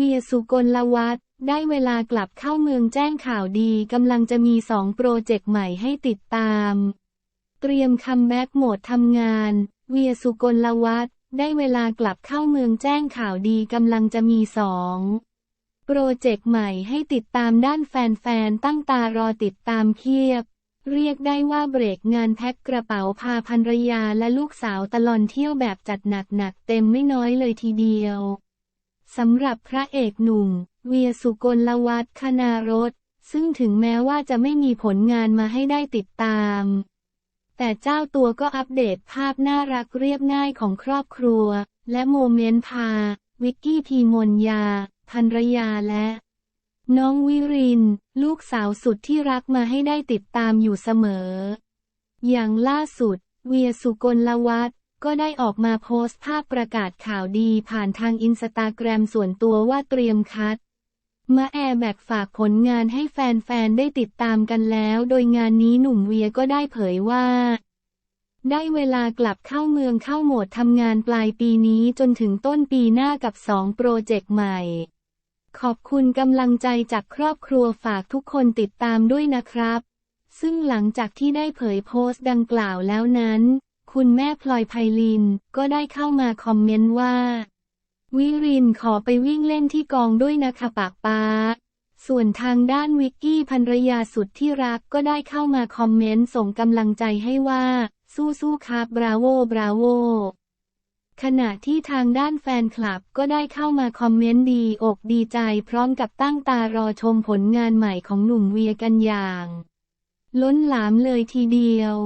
วียสุกลวัฒน์ได้เวลากลับเข้าเมืองแจ้งข่าวดีกำลังจะมีสองโปรเจกต์ใหม่ให้ติดตาม เตรียมคัมแบ็กโหมดทำงาน เวียสุกลวัฒน์ได้เวลากลับเข้าเมืองแจ้งข่าวดีกำลังจะมีสองโปรเจกต์ใหม่ให้ติดตามด้านแฟนๆตั้งตารอติดตามเพียบ เรียกได้ว่าเบรกงานแพ็คกระเป๋าพาภรรยาและลูกสาวตลอนเที่ยวแบบจัดหนักๆเต็มไม่น้อยเลยทีเดียว สำหรับพระเอกหนุ่ม เวียสุกลวัฒน์คณารสซึ่งถึงแม้ว่าจะไม่มีผลงานมาให้ได้ติดตาม แต่เจ้าตัวก็อัปเดตภาพน่ารักเรียบง่ายของครอบครัว และโมเมนต์พา วิกกี้พีมนยาภรรยาและ น้องวิริน ลูกสาวสุดที่รักมาให้ได้ติดตามอยู่เสมอ อย่างล่าสุด เวียสุกลวัฒน์ ก็ได้ออกมาโพสต์ภาพประกาศข่าวดีผ่านทางอินสตาแกรมส่วนตัวว่าเตรียมคัดมาแอร์แบกฝากผลงานให้แฟนๆ ได้ติดตามกันแล้ว โดยงานนี้หนุ่มเวียก็ได้เผยว่า ได้เวลากลับเข้าเมืองเข้าโหมดทำงานปลายปีนี้จนถึงต้นปีหน้ากับสองโปรเจกต์ใหม่ ขอบคุณกำลังใจจากครอบครัวฝากทุกคนติดตามด้วยนะครับ ซึ่งหลังจากที่ได้เผยโพสต์ดังกล่าวแล้วนั้น คุณแม่พลอยไพลินก็ได้เข้ามาคอมเมนต์ว่า วิรินขอไปวิ่งเล่นที่กองด้วยนะคะปากป้าส่วนทางด้านวิกกี้ภรรยาสุดที่รักก็ได้เข้ามาคอมเมนต์ส่งกำลังใจให้ว่า สู้ๆครับบราโวบราโวขณะที่ทางด้านแฟนคลับก็ได้เข้ามาคอมเมนต์ดีอกดีใจพร้อมกับตั้งตารอชมผลงานใหม่ของหนุ่มเวียกันอย่าง ล้นหลามเลยทีเดียว